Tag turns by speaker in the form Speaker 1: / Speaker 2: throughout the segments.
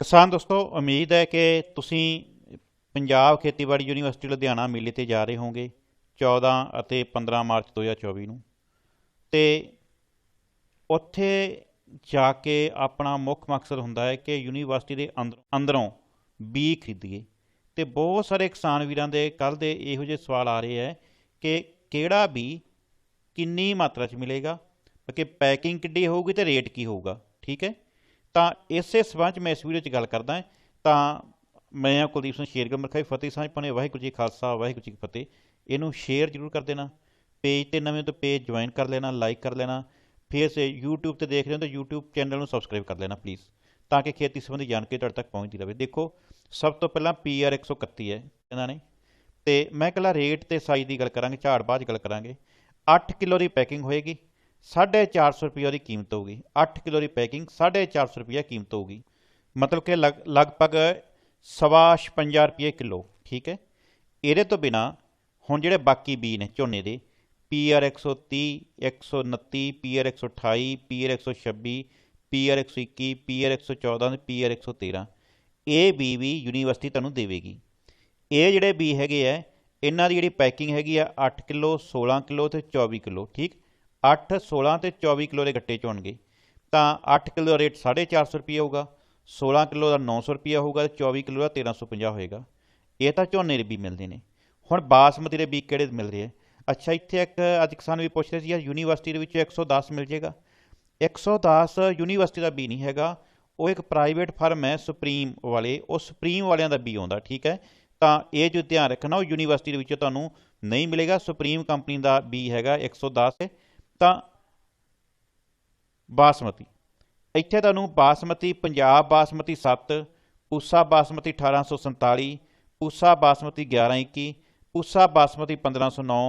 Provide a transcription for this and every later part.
Speaker 1: ਕਿਸਾਨ ਦੋਸਤੋ, ਉਮੀਦ ਹੈ ਕਿ ਤੁਸੀਂ ਪੰਜਾਬ ਖੇਤੀਬਾੜੀ ਯੂਨੀਵਰਸਿਟੀ ਲੁਧਿਆਣਾ ਮੇਲੇ ਤੇ ਜਾ ਰਹੇ ਹੋਵੋਗੇ 14 ਅਤੇ 15 ਮਾਰਚ 2024 ਨੂੰ। ਤੇ ਉੱਥੇ ਜਾ ਕੇ ਆਪਣਾ ਮੁੱਖ ਮਕਸਦ ਹੁੰਦਾ ਹੈ ਕਿ ਯੂਨੀਵਰਸਿਟੀ ਦੇ ਅੰਦਰ, ਅੰਦਰੋਂ ਬੀ ਖਰੀਦੀਏ। ਤੇ ਬਹੁਤ ਸਾਰੇ ਕਿਸਾਨ ਵੀਰਾਂ ਦੇ ਕੱਲ ਦੇ ਇਹੋ ਜਿਹੇ ਸਵਾਲ ਆ ਰਹੇ ਹੈ ਕਿ ਕਿਹੜਾ ਬੀ ਕਿੰਨੀ ਮਾਤਰਾ 'ਚ ਮਿਲੇਗਾ ਕਿ ਪੈਕਿੰਗ ਕਿੱਡੀ ਹੋਊਗੀ ਤੇ ਰੇਟ ਕੀ ਹੋਊਗਾ, ਠੀਕ ਹੈ? ਤਾਂ ਇਸੇ ਸਬੰਧ 'ਚ ਮੈਂ ਇਸ ਵੀਡੀਓ 'ਚ ਗੱਲ ਕਰਦਾ ਤਾਂ ਮੈਂ ਹਾਂ ਕੁਲਦੀਪ ਸਿੰਘ ਸ਼ੇਰਗੜ ਮਰਖਾਈ ਫਤਿਹ ਸਾਹਿਬ ਪਾਣੇ ਵਾਹਿਗੁਰੂ ਜੀ ਖਾਲਸਾ, ਵਾਹਿਗੁਰੂ ਜੀ ਕੀ ਫਤਿਹ। ਇਹਨੂੰ ਸ਼ੇਅਰ ਜ਼ਰੂਰ ਕਰ ਦੇਣਾ, ਪੇਜ ਤੇ ਨਵੇਂ ਤੋਂ ਪੇਜ ਜੁਆਇਨ ਕਰ ਲੈਣਾ, ਲਾਈਕ ਕਰ ਲੈਣਾ, ਫਿਰ ਸੇ YouTube ਤੇ ਦੇਖ ਰਹੇ ਹੋ ਤਾਂ YouTube ਚੈਨਲ ਨੂੰ ਸਬਸਕ੍ਰਾਈਬ ਕਰ ਲੈਣਾ ਪਲੀਜ਼ ਤਾਂ ਕਿ ਖੇਤੀ ਸੰਬੰਧੀ ਜਾਣਕਾਰੀ ਤੁਹਾਡੇ ਤੱਕ ਪਹੁੰਚਦੀ ਰਹੇ। ਦੇਖੋ, ਸਭ ਤੋਂ ਪਹਿਲਾਂ PR 131 ਹੈ ਇਹਨਾਂ ਨੇ। ਤੇ ਮੈਂ ਇਕੱਲਾ ਰੇਟ ਤੇ ਸਾਈਜ਼ ਦੀ ਗੱਲ ਕਰਾਂਗੇ, ਝਾੜ ਬਾਅਦ 'ਚ ਗੱਲ ਕਰਾਂਗੇ। 8 ਕਿਲੋ ਦੀ ਪੈਕਿੰਗ ਹੋਏਗੀ। 450 ਰੁਪਏ ਉਹਦੀ ਕੀਮਤ ਹੋਊਗੀ। 8 ਕਿਲੋ ਦੀ ਪੈਕਿੰਗ 450 ਰੁਪਏ ਕੀਮਤ ਹੋਊਗੀ। ਮਤਲਬ ਕਿ ਲਗ- ਲਗਭਗ ਸਵਾ 56 ਰੁਪਏ ਕਿਲੋ, ਠੀਕ ਹੈ? ਇਹਦੇ ਤੋਂ ਬਿਨਾ ਹੁਣ ਜਿਹੜੇ ਬਾਕੀ ਬੀ ਨੇ ਝੋਨੇ ਦੇ PR 130 129 PR 128 PR 126 PR 121 PR 114 ਤੇ PR 113 ਇਹ ਬੀ ਵੀ ਯੂਨੀਵਰਸਿਟੀ ਤੁਹਾਨੂੰ ਦੇਵੇਗੀ। ਇਹ ਜਿਹੜੇ ਬੀ ਹੈਗੇ ਆ, ਇਹਨਾਂ ਦੀ ਜਿਹੜੀ ਪੈਕਿੰਗ ਹੈਗੀ ਆ 8 ਕਿਲੋ 16 ਕਿਲੋ ਤੇ 24 ਕਿਲੋ, ਠੀਕ? 8 16 ਤੇ 24 ਕਿਲੋ ਦੇ ਗੱਟੇ ਚ ਹੋਣਗੇ ਤਾਂ 8 ਕਿਲੋ ਦਾ ਰੇਟ 450 ਰੁਪਏ ਹੋਊਗਾ 16 ਕਿਲੋ ਦਾ 900 ਰੁਪਏ ਹੋਊਗਾ ਤੇ 24 ਕਿਲੋ ਦਾ 1350 ਹੋਏਗਾ। ਇਹ ਤਾਂ ਝੋਨੇ ਦੇ ਬੀ ਮਿਲਦੇ ਨੇ। ਹੁਣ ਬਾਸਮਤੀ ਦੇ ਬੀ ਕਿਹੜੇ ਮਿਲ ਰਹੇ ਅੱਛਾ, ਇੱਥੇ ਇੱਕ ਅੱਜ ਕਿਸਾਨ ਵੀ ਪੁੱਛ ਰਹੇ ਸੀ, ਯਾਰ ਯੂਨੀਵਰਸਿਟੀ ਦੇ ਵਿੱਚ 110 ਮਿਲ ਜੇਗਾ 110 ਯੂਨੀਵਰਸਿਟੀ ਦਾ ਬੀ ਨਹੀਂ ਹੈਗਾ, ਉਹ ਇੱਕ ਪ੍ਰਾਈਵੇਟ ਫਰਮ ਹੈ ਸੁਪਰੀਮ ਵਾਲੇ, ਉਹ ਸੁਪਰੀਮ ਵਾਲਿਆਂ ਦਾ ਬੀ ਆਉਂਦਾ, ਠੀਕ ਹੈ? ਤਾਂ ਇਹ ਜੋ ਧਿਆਨ ਰੱਖਣਾ, ਉਹ ਯੂਨੀਵਰਸਿਟੀ ਦੇ ਵਿੱਚ ਤੁਹਾਨੂੰ ਨਹੀਂ ਮਿਲੇਗਾ, ਸੁਪਰੀਮ ਕੰਪਨੀ ਦਾ ਬੀ ਹੈਗਾ 110 ਹੈ ਤਾਂ ਬਾਸਮਤੀ। ਇੱਥੇ ਤੁਹਾਨੂੰ ਬਾਸਮਤੀ ਪੰਜਾਬ ਬਾਸਮਤੀ 7 ਪੂਸਾ ਬਾਸਮਤੀ 1847 ਪੂਸਾ ਬਾਸਮਤੀ 1121 ਪੂਸਾ ਬਾਸਮਤੀ 1509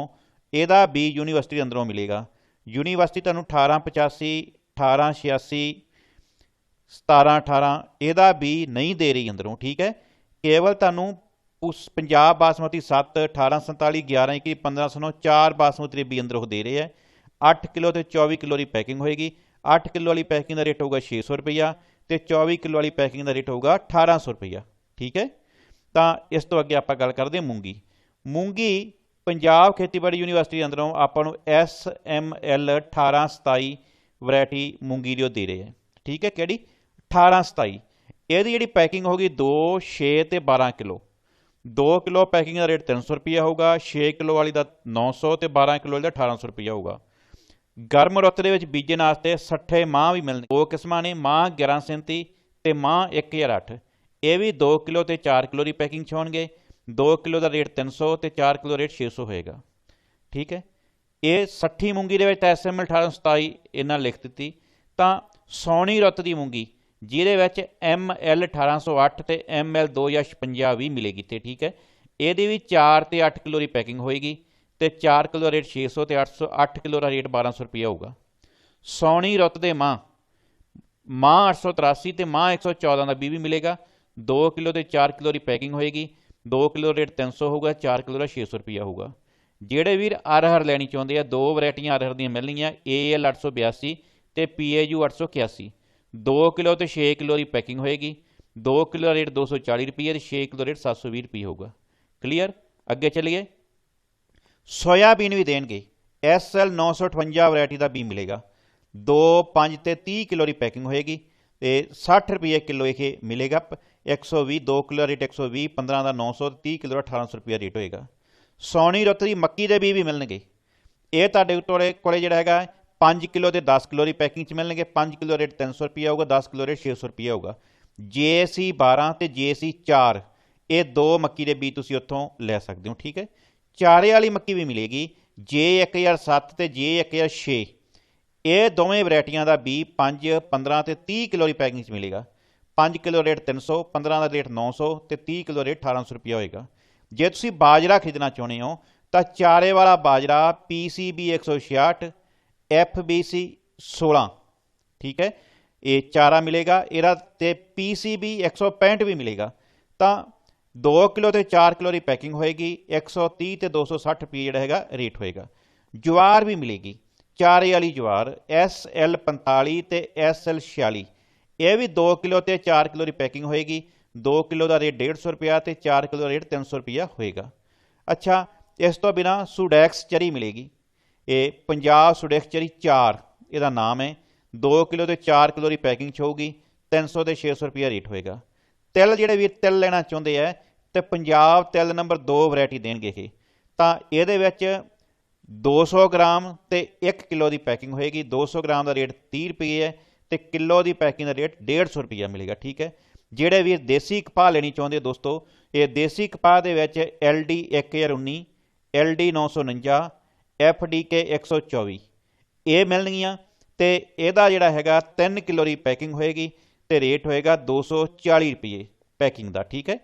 Speaker 1: ਇਹਦਾ ਬੀ ਯੂਨੀਵਰਸਿਟੀ ਦੇ ਅੰਦਰੋਂ ਮਿਲੇਗਾ। ਯੂਨੀਵਰਸਿਟੀ ਤੁਹਾਨੂੰ 1885 1886 17 18 ਇਹਦਾ ਬੀ ਨਹੀਂ ਦੇ ਰਹੀ ਅੰਦਰੋਂ, ਠੀਕ ਹੈ? ਕੇਵਲ ਤੁਹਾਨੂੰ ਉਸ ਪੰਜਾਬ ਬਾਸਮਤੀ 7 1847 11 21 1509 ਚਾਰ ਬਾਸਮਤੀ ਦੇ ਬੀ ਅੰਦਰ ਉਹ ਦੇ ਰਹੇ ਹੈ। 8 ਕਿਲੋ ਤੇ 24 ਕਿਲੋ ਦੀ ਪੈਕਿੰਗ ਹੋਏਗੀ। 8 ਕਿਲੋ ਵਾਲੀ ਪੈਕਿੰਗ ਦਾ ਰੇਟ ਹੋਊਗਾ 600 ਰੁਪਈਆ ਤੇ 24 ਕਿਲੋ ਵਾਲੀ ਪੈਕਿੰਗ ਦਾ ਰੇਟ ਹੋਊਗਾ 1800 ਰੁਪਈਆ। ਠੀਕ ਹੈ? ਤਾਂ ਇਸ ਤੋਂ ਅੱਗੇ ਆਪਾਂ ਗੱਲ ਕਰਦੇ ਹਾਂ ਮੂੰਗੀ। ਮੂੰਗੀ ਪੰਜਾਬ ਖੇਤੀਬਾੜੀ ਯੂਨੀਵਰਸਿਟੀ ਦੇ ਅੰਦਰੋਂ ਆਪਾਂ ਨੂੰ ਐਸ ਐਮ ਐਲ 1827 ਵੈਰਾਈਟੀ ਮੂੰਗੀ ਦੀ ਉਹ ਦੇ ਰਹੇ ਹੈ। ਠੀਕ ਹੈ ਕਿਹੜੀ? 1827 ਇਹਦੀ ਜਿਹੜੀ ਪੈਕਿੰਗ ਹੋਗੀ 2 6 ਤੇ 12 ਕਿਲੋ। 2 ਕਿਲੋ ਪੈਕਿੰਗ ਦਾ ਰੇਟ 300 ਰੁਪਈਆ ਹੋਊਗਾ 6 ਕਿਲੋ ਵਾਲੀ ਦਾ 900 ਤੇ 12 ਕਿਲੋ ਵਾਲੀ ਦਾ 1800 ਰੁਪਈਆ ਹੋਊਗਾ। ਗਰਮ ਰੁੱਤ ਦੇ ਵਿੱਚ ਬੀਜਣ ਵਾਸਤੇ 60 ਮਾਹ ਵੀ ਮਿਲਣਗੇ। ਦੋ ਕਿਸਮਾਂ ਨੇ, ਮਾਹ 1137 ਤੇ ਮਾਹ 1008 ਇਹ ਵੀ 2 ਕਿਲੋ ਤੇ 4 ਕਿਲੋ ਦੀ ਪੈਕਿੰਗ 'ਚ ਹੋਣਗੇ। 2 ਕਿਲੋ ਦਾ ਰੇਟ 300 ਤੇ 4 ਕਿਲੋ ਰੇਟ 600 ਹੋਏਗਾ। ਠੀਕ ਹੈ? ਇਹ 60 ਮੂੰਗੀ ਦੇ ਵਿੱਚ ਤਾਂ ਐਸਐਮਐਲ 1827 ਇਹਨਾਂ ਲਿਖ ਦਿੱਤੀ। ਤਾਂ ਸੌਣੀ ਰੁੱਤ ਦੀ ਮੂੰਗੀ, ਜਿਹਦੇ ਵਿੱਚ ਐਮਐਲ 1808 ਤੇ ਐਮਐਲ 2056 ਵੀ ਮਿਲੇਗੀ ਤੇ, ਠੀਕ ਹੈ? ਇਹਦੀ ਵੀ 4 ਤੇ 8 ਕਿਲੋ ਦੀ ਪੈਕਿੰਗ ਹੋਏਗੀ। ਤੇ 4 ਕਿਲੋ ਦਾ ਰੇਟ 600 ਤੇ 800 8 ਕਿਲੋ ਦਾ ਰੇਟ 1200 ਰੁਪਏ ਹੋਊਗਾ। ਸੌਣੀ ਰੁੱਤ ਦੇ ਮਾਂ ਮਾਂ 883 ਤੇ ਮਾਂ 114 ਦਾ ਬੀ ਵੀ ਮਿਲੇਗਾ। 2 ਕਿਲੋ ਤੇ 4 ਕਿਲੋ ਦੀ ਪੈਕਿੰਗ ਹੋਏਗੀ। 2 ਕਿਲੋ ਰੇਟ 300 ਹੋਊਗਾ 4 ਕਿਲੋ ਦਾ 600 ਰੁਪਿਆ ਹੋਊਗਾ। ਜਿਹੜੇ ਵੀਰ ਅਰਹਰ ਲੈਣੀ ਚਾਹੁੰਦੇ ਆ, ਦੋ ਵੈਰਾਈਟੀਆਂ ਅਰਹਰ ਦੀਆਂ ਮਿਲਣਗੀਆਂ AL 882 ਤੇ PAU 881 2 ਕਿਲੋ ਤੇ 6 ਕਿਲੋ ਦੀ ਪੈਕਿੰਗ ਹੋਏਗੀ। 2 ਕਿਲੋ ਦਾ ਰੇਟ 240 ਰੁਪਏ ਤੇ 6 ਕਿਲੋ ਰੇਟ 720 ਰੁਪਏ ਹੋਊਗਾ। ਕਲੀਅਰ? ਅੱਗੇ ਚੱਲੀਏ। ਸੋਇਆਬੀਨ ਵੀ ਦੇਣਗੇ। SL 958 ਵੈਰਾਈਟੀ ਦਾ ਬੀ ਮਿਲੇਗਾ। 2 5 ਤੇ 30 ਕਿਲੋ ਦੀ ਪੈਕਿੰਗ ਹੋਏਗੀ ਤੇ 60 ਰੁਪਏ ਕਿਲੋ ਇਹ ਮਿਲੇਗਾ। 120 2 ਕਿਲੋ ਦਾ ਰੇਟ 120 15 ਦਾ 900 ਤੇ 30 ਕਿਲੋ ਦਾ 1800 ਰੁਪਏ ਰੇਟ ਹੋਏਗਾ। ਸੌਣੀ ਰੁੱਤ ਦੀ ਮੱਕੀ ਦੇ ਬੀ ਵੀ ਮਿਲਣਗੇ। ਇਹ ਤੁਹਾਡੇ ਕੋਲੇ ਕੋਲੇ ਜਿਹੜਾ ਹੈਗਾ 5 ਕਿਲੋ ਤੇ 10 ਕਿਲੋ ਦੀ ਪੈਕਿੰਗ 'ਚ ਮਿਲਣਗੇ। 5 ਕਿਲੋ ਰੇਟ 300 ਰੁਪਏ ਹੋਊਗਾ 10 ਕਿਲੋ ਰੇਟ 600 ਰੁਪਏ ਹੋਊਗਾ JC 12 ਤੇ JC 4 ਇਹ ਦੋ ਮੱਕੀ ਦੇ ਬੀ ਤੁਸੀਂ ਉੱਥੋਂ ਲੈ ਸਕਦੇ ਹੋ, ਠੀਕ ਹੈ? ਚਾਰੇ ਵਾਲੀ ਮੱਕੀ ਵੀ ਮਿਲੇਗੀ J1007 ਤੇ J1006 ਇਹ ਦੋਵੇਂ ਵੈਰਾਈਟੀਆਂ ਦਾ ਬੀ 5 15 ਤੇ 30 ਕਿਲੋ ਦੀ ਪੈਕਿੰਗ 'ਚ ਮਿਲੇਗਾ। 5 ਕਿਲੋ ਰੇਟ 300 15 ਦਾ ਰੇਟ 900 ਤੇ 30 ਕਿਲੋ ਰੇਟ 1800 ਰੁਪਏ ਹੋਏਗਾ। ਜੇ ਤੁਸੀਂ ਬਾਜਰਾ ਖਰੀਦਣਾ ਚਾਹੁੰਦੇ ਹੋ, ਤਾਂ ਚਾਰੇ ਵਾਲਾ ਬਾਜਰਾ PCB 166 FBC 16 ਠੀਕ ਹੈ? ਇਹ ਚਾਰਾ ਮਿਲੇਗਾ, ਇਹਦਾ ਤੇ PCB 165 ਵੀ ਮਿਲੇਗਾ। ਤਾਂ 2 ਕਿਲੋ ਤੇ 4 ਕਿਲੋ ਦੀ ਪੈਕਿੰਗ ਹੋਏਗੀ 130 ਤੇ 260 ਰੁਪਏ ਜਿਹੜਾ ਹੈਗਾ ਰੇਟ ਹੋਏਗਾ। ਜਵਾਰ ਵੀ ਮਿਲੇਗੀ, ਚਾਰੇ ਵਾਲੀ ਜਵਾਰ SL 45 ਤੇ SL 46 ਇਹ ਵੀ 2 ਕਿਲੋ ਤੇ 4 ਕਿਲੋ ਦੀ ਪੈਕਿੰਗ ਹੋਏਗੀ 2 ਕਿਲੋ ਦਾ ਰੇਟ 150 ਰੁਪਿਆ ਤੇ 4 ਕਿਲੋ ਦਾ ਰੇਟ 300 ਰੁਪਿਆ ਹੋਏਗਾ। ਅੱਛਾ, ਇਸ ਤੋਂ ਬਿਨਾ ਸੁਡੈਕਸ ਚਰੀ ਮਿਲੇਗੀ। ਇਹ ਪੰਜਾਬ ਸੁਡੈਕਸ ਚਰੀ 4 ਇਹਦਾ ਨਾਮ ਹੈ। 2 ਕਿਲੋ ਤੇ 4 ਕਿਲੋ ਦੀ ਪੈਕਿੰਗ ਚ ਹੋਊਗੀ 300 ਤੇ 600 ਰੁਪਿਆ ਰੇਟ ਹੋਏਗਾ। ਤਿਲ ਜਿਹੜੇ ਵੀ ਤਿਲ ਲੈਣਾ ਚਾਹੁੰਦੇ ਆ ਤੇ ਪੰਜਾਬ ਤਿਲ ਨੰਬਰ 2 ਵੈਰਾਈਟੀ ਦੇਣਗੇ ਇਹ। ਤਾਂ ਇਹਦੇ ਵਿੱਚ 200 ਗ੍ਰਾਮ ਤੇ 1 ਕਿਲੋ ਦੀ ਪੈਕਿੰਗ ਹੋਏਗੀ। 200 ਗ੍ਰਾਮ ਦਾ ਰੇਟ 30 ਰੁਪਏ ਹੈ ਤੇ ਕਿਲੋ ਦੀ ਪੈਕਿੰਗ ਦਾ ਰੇਟ 150 ਰੁਪਿਆ ਮਿਲੇਗਾ, ਠੀਕ ਹੈ? ਜਿਹੜੇ ਵੀ ਦੇਸੀ ਕਪਾਹ ਲੈਣੀ ਚਾਹੁੰਦੇ ਦੋਸਤੋ, ਇਹ ਦੇਸੀ ਕਪਾਹ ਦੇ ਵਿੱਚ LD 1019 LD 949 FDK 124 ਇਹ ਮਿਲਣਗੀਆਂ ਤੇ ਇਹਦਾ ਜਿਹੜਾ ਹੈਗਾ 3 ਕਿਲੋ ਦੀ ਪੈਕਿੰਗ ਹੋਏਗੀ ਤੇ ਰੇਟ ਹੋਏਗਾ 240 ਰੁਪਏ ਪੈਕਿੰਗ ਦਾ, ਠੀਕ ਹੈ?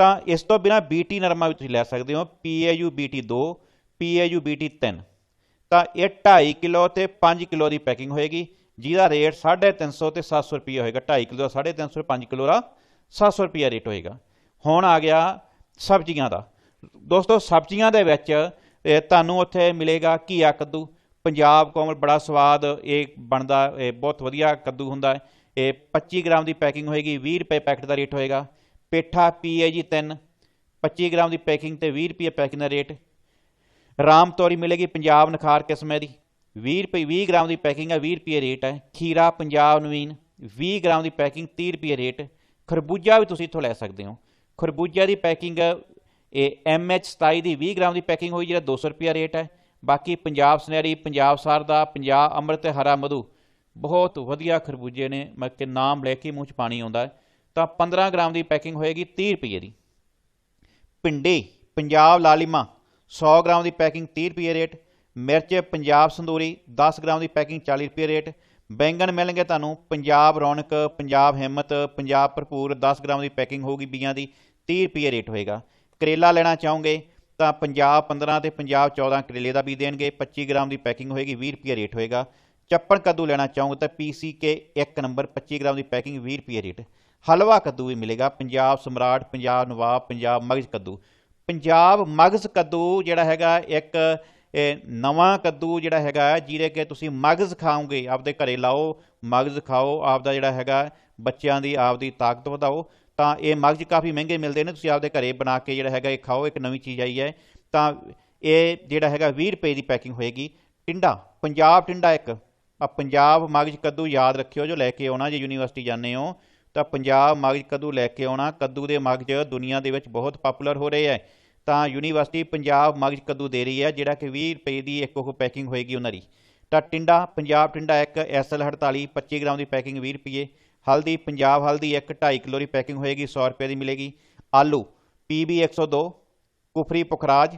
Speaker 1: ਤਾਂ ਇਸ ਤੋਂ ਬਿਨਾ BT ਨਰਮਾ ਵੀ ਤੁਸੀਂ ਲੈ ਸਕਦੇ ਹੋ PAU BT 2 PAU BT 3 ਤਾਂ ਇਹ 2.5 ਕਿਲੋ ਤੇ 5 ਕਿਲੋ ਦੀ ਪੈਕਿੰਗ ਹੋਏਗੀ, ਜਿਹਦਾ ਰੇਟ 350 ਤੇ 700 ਰੁਪਏ ਹੋਏਗਾ। 2.5 ਕਿਲੋ ਦਾ 350 5 ਕਿਲੋ ਦਾ 700 ਰੁਪਏ ਰੇਟ ਹੋਏਗਾ। ਹੁਣ ਆ ਗਿਆ ਸਬਜ਼ੀਆਂ ਦਾ। ਦੋਸਤੋ, ਸਬਜ਼ੀਆਂ ਦੇ ਵਿੱਚ ਤੁਹਾਨੂੰ ਉੱਥੇ ਮਿਲੇਗਾ ਘੀਆ ਕੱਦੂ। ਪੰਜਾਬ ਕੋਮਲ ਬੜਾ ਸਵਾਦ ਇਹ ਬਣਦਾ, ਇਹ ਬਹੁਤ ਵਧੀਆ ਕੱਦੂ ਹੁੰਦਾ। ਹੈ ਇਹ 25 ਗ੍ਰਾਮ ਦੀ ਪੈਕਿੰਗ ਹੋਏਗੀ 20 ਰੁਪਏ ਪੈਕਟ ਦਾ ਰੇਟ ਹੋਏਗਾ। ਪੇਠਾ ਪੀ ਏ ਜੀ 3 25 ਗ੍ਰਾਮ ਦੀ ਪੈਕਿੰਗ ਤੇ 20 ਰੁਪਏ ਪੈਕਿੰਗ ਦਾ ਰੇਟ। ਰਾਮ ਤੋਰੀ ਮਿਲੇਗੀ ਪੰਜਾਬ ਨਖਾਰ ਕਿਸਮ ਦੀ 20 ਰੁਪਏ 20 ਗ੍ਰਾਮ ਦੀ ਪੈਕਿੰਗ ਹੈ 20 ਰੁਪਏ ਰੇਟ ਹੈ ਖੀਰਾ, ਪੰਜਾਬ ਨਵੀਨ 20 ਗ੍ਰਾਮ ਦੀ ਪੈਕਿੰਗ 30 ਰੁਪਏ ਰੇਟ। ਖਰਬੂਜਾ ਵੀ ਤੁਸੀਂ ਇੱਥੋਂ ਲੈ ਸਕਦੇ ਹੋ। ਖਰਬੂਜਾ ਦੀ ਪੈਕਿੰਗ, ਇਹ MH 27 ਦੀ 20 ਗ੍ਰਾਮ ਦੀ ਪੈਕਿੰਗ ਹੋਈ, ਜਿਹੜਾ 200 ਰੁਪਏ ਰੇਟ ਹੈ ਬਾਕੀ ਪੰਜਾਬ ਸੁਨਹਿਰੀ, ਪੰਜਾਬ ਸਰਦਾ, ਪੰਜਾਬ ਅੰਮ੍ਰਿਤ ਹਰਾ ਮਧੂ, ਬਹੁਤ ਵਧੀਆ ਖਰਬੂਜੇ ਨੇ। ਮੈਂ ਕਿ ਨਾਮ ਲੈ ਕੇ ਮੂੰਹ 'ਚ ਪਾਣੀ ਆਉਂਦਾ। ਹੈ ਤਾਂ 15 ਗ੍ਰਾਮ ਦੀ ਪੈਕਿੰਗ ਹੋਏਗੀ 30 ਰੁਪਏ ਦੀ। ਭਿੰਡੀ, ਪੰਜਾਬ ਲਾਲੀਮਾ 100 ਗ੍ਰਾਮ ਦੀ ਪੈਕਿੰਗ 30 ਰੁਪਏ ਰੇਟ। ਮਿਰਚ, ਪੰਜਾਬ ਸੰਦੂਰੀ 10 ਗ੍ਰਾਮ ਦੀ ਪੈਕਿੰਗ 40 ਰੁਪਏ ਰੇਟ। ਬੈਂਗਣ ਮਿਲਣਗੇ ਤੁਹਾਨੂੰ ਪੰਜਾਬ ਰੌਣਕ, ਪੰਜਾਬ ਹਿੰਮਤ, ਪੰਜਾਬ ਭਰਪੂਰ 10 ਗ੍ਰਾਮ ਦੀ ਪੈਕਿੰਗ ਹੋਊਗੀ ਬੀਆਂ ਦੀ 30 ਰੁਪਏ ਰੇਟ ਹੋਏਗਾ। ਕਰੇਲਾ ਲੈਣਾ ਚਾਹੋਗੇ ਤਾਂ ਪੰਜਾਬ 15 ਤੇ ਪੰਜਾਬ 14 ਕਰੇਲੇ ਦਾ ਵੀ ਦੇਣਗੇ। 25 ਗ੍ਰਾਮ ਦੀ ਪੈਕਿੰਗ ਹੋਏਗੀ 20 ਰੁਪਏ ਰੇਟ ਹੋਏਗਾ। ਚੱਪਣ ਕੱਦੂ ਲੈਣਾ ਚਾਹੋਗੇ ਤਾਂ PCK 1 ਨੰਬਰ 25 ਗ੍ਰਾਮ ਦੀ ਪੈਕਿੰਗ 20 ਰੁਪਏ ਰੇਟ। ਹਲਵਾ ਕੱਦੂ ਵੀ ਮਿਲੇਗਾ। ਪੰਜਾਬ ਸਮਰਾਟ, ਪੰਜਾਬ ਨਵਾਬ, ਪੰਜਾਬ ਮਗਜ਼ ਕੱਦੂ। ਪੰਜਾਬ ਮਗਜ਼ ਕੱਦੂ ਜਿਹੜਾ ਹੈਗਾ, ਇੱਕ, ਇਹ ਨਵਾਂ ਕੱਦੂ ਜਿਹੜਾ ਹੈਗਾ, ਜਿਹਦੇ ਕਿ ਤੁਸੀਂ ਮਗਜ਼ ਖਾਓਗੇ, ਆਪਦੇ ਘਰੇ ਲਾਓ, ਮਗਜ਼ ਖਾਓ, ਆਪਦਾ ਜਿਹੜਾ ਹੈਗਾ, ਬੱਚਿਆਂ ਦੀ ਆਪਦੀ ਤਾਕਤ ਵਧਾਓ। ਤਾਂ ਇਹ ਮਗਜ਼ ਕਾਫੀ ਮਹਿੰਗੇ ਮਿਲਦੇ ਨੇ, ਤੁਸੀਂ ਆਪਦੇ ਘਰੇ ਬਣਾ ਕੇ ਜਿਹੜਾ ਹੈਗਾ, ਇਹ ਖਾਓ, ਇੱਕ ਨਵੀਂ ਚੀਜ਼ ਆਈ ਹੈ। ਤਾਂ ਇਹ ਜਿਹੜਾ ਹੈਗਾ 20 ਰੁਪਏ ਦੀ ਪੈਕਿੰਗ ਹੋਏਗੀ। ਟਿੰਡਾ, ਪੰਜਾਬ ਟਿੰਡਾ ਇੱਕ। ਆ ਪੰਜਾਬ ਮਗਜ਼ ਕੱਦੂ ਯਾਦ ਰੱਖਿਓ, ਜੋ ਲੈ ਕੇ ਆਉਣਾ, ਜੇ ਯੂਨੀਵਰਸਿਟੀ ਜਾਂਦੇ ਹੋ। ਤਾਂ ਪੰਜਾਬ ਮਗਜ਼ ਕੱਦੂ ਲੈ ਕੇ ਆਉਣਾ, ਕੱਦੂ ਦੇ ਮਗਜ਼ ਦੁਨੀਆ ਦੇ ਵਿੱਚ ਬਹੁਤ ਪਪੂਲਰ ਹੋ ਰਹੇ ਹੈ। ਤਾਂ ਯੂਨੀਵਰਸਿਟੀ ਪੰਜਾਬ ਮਗਜ਼ ਕੱਦੂ ਦੇ ਰਹੀ ਹੈ, ਜਿਹੜਾ ਕਿ 20 ਰੁਪਏ ਦੀ ਇੱਕ ਉਹ ਪੈਕਿੰਗ ਹੋਏਗੀ ਉਹਨਾਂ ਦੀ। ਤਾਂ ਟਿੰਡਾ, ਪੰਜਾਬ ਟਿੰਡਾ ਇੱਕ ਐਸਐਲ 48 25 ਗ੍ਰਾਮ ਦੀ ਪੈਕਿੰਗ 20 ਰੁਪਏ। ਹਲਦੀ, ਪੰਜਾਬ ਹਲਦੀ ਇੱਕ 2.5 ਕਿਲੋ ਦੀ ਪੈਕਿੰਗ ਹੋਏਗੀ 100 ਰੁਪਏ ਦੀ ਮਿਲੇਗੀ। ਆਲੂ PB 102 Kufri Pukhraj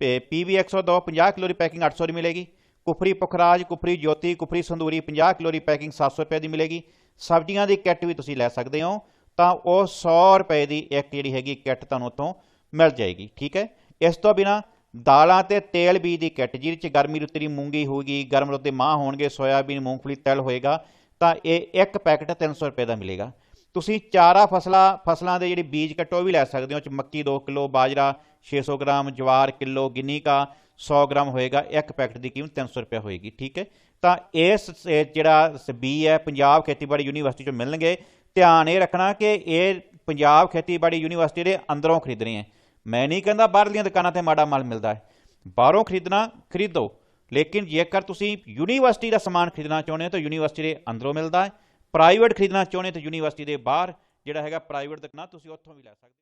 Speaker 1: PB 102 50 kilo ਦੀ ਪੈਕਿੰਗ 800 ਦੀ ਮਿਲੇਗੀ। ਕੁਫਰੀ ਪੁਖਰਾਜ, ਕੁਫਰੀ ਜੋਤੀ, ਕੁਫਰੀ ਸੰਦੂਰੀ 50 ਕਿਲੋ ਦੀ ਪੈਕਿੰਗ 700 ਰੁਪਏ ਦੀ ਮਿਲੇਗੀ। ਸਬਜ਼ੀਆਂ ਦੀ ਕਿੱਟ ਵੀ ਤੁਸੀਂ ਲੈ ਸਕਦੇ ਹੋ, ਤਾਂ ਉਹ 100 ਰੁਪਏ ਦੀ ਇੱਕ ਜਿਹੜੀ ਹੈਗੀ ਕਿੱਟ ਤੁਹਾਨੂੰ ਉੱਥੋਂ ਮਿਲ ਜਾਏਗੀ, ਠੀਕ ਹੈ? ਇਸ ਤੋਂ ਬਿਨਾ ਦਾਲਾਂ ਤੇ ਤੇਲ ਬੀਜ ਦੀ ਕਿੱਟ, ਜਿਹਦੇ ਚ ਗਰਮੀ ਰੁੱਤ ਦੀ ਮੂੰਗੀ ਹੋਊਗੀ, ਗਰਮ ਰੁੱਤ ਦੇ ਮਾਹ ਹੋਣਗੇ, ਸੋਇਆਬੀਨ, ਮੂੰਗਫਲੀ, ਤਿਲ ਹੋਏਗਾ, ਤਾਂ ਇਹ ਇੱਕ ਪੈਕਟ 300 ਰੁਪਏ ਦਾ ਮਿਲੇਗਾ। ਤੁਸੀਂ ਚਾਰਾ ਫਸਲਾਂ ਫਸਲਾਂ ਦੇ ਜਿਹੜੀ ਬੀਜ ਕੱਟੋ, ਉਹ ਵੀ ਲੈ ਸਕਦੇ ਹੋ ਚ ਮੱਕੀ 2 ਕਿਲੋ, ਬਾਜਰਾ 600 ਗ੍ਰਾਮ, ਜਵਾਰ ਕਿਲੋ ਗਿੰਨੀ ਕਾ 100 ਗ੍ਰਾਮ ਹੋਏਗਾ, ਇੱਕ ਪੈਕਟ ਦੀ ਕੀਮਤ 300 ਰੁਪਏ ਹੋਏਗੀ, ਠੀਕ ਹੈ? ਤਾਂ ਇਸ ਇਹ ਜਿਹੜਾ ਸ- ਬੀ ਹੈ, ਪੰਜਾਬ ਖੇਤੀਬਾੜੀ ਯੂਨੀਵਰਸਿਟੀ ਚੋਂ ਮਿਲਣਗੇ। ਧਿਆਨ ਇਹ ਰੱਖਣਾ ਕਿ ਇਹ ਪੰਜਾਬ ਖੇਤੀਬਾੜੀ ਯੂਨੀਵਰਸਿਟੀ ਦੇ ਅੰਦਰੋਂ ਖਰੀਦਣੇ ਹੈ। ਮੈਂ ਨਹੀਂ ਕਹਿੰਦਾ ਬਾਹਰਲੀਆਂ ਦੁਕਾਨਾਂ ਤੇ ਮਾੜਾ ਮਾਲ ਮਿਲਦਾ ਹੈ। ਬਾਹਰੋਂ ਖਰੀਦਣਾ, ਖਰੀਦੋ। ਲੇਕਿਨ ਜੇਕਰ ਤੁਸੀਂ ਯੂਨੀਵਰਸਿਟੀ ਦਾ ਸਮਾਨ ਖਰੀਦਣਾ ਚਾਹੁੰਦੇ ਹੋ ਤਾਂ ਯੂਨੀਵਰਸਿਟੀ ਦੇ ਅੰਦਰੋਂ ਮਿਲਦਾ ਹੈ। ਪ੍ਰਾਈਵੇਟ ਖਰੀਦਣਾ ਚਾਹੁੰਦੇ ਹੋ ਤਾਂ ਯੂਨੀਵਰਸਿਟੀ ਦੇ ਬਾਹਰ। ਜਿਹੜਾ ਹੈਗਾ ਪ੍ਰਾਈਵੇਟ ਦੁਕਾਨਾਂ, ਤੁਸੀਂ ਉੱਥੋਂ ਵੀ ਲੈ ਸਕਦੇ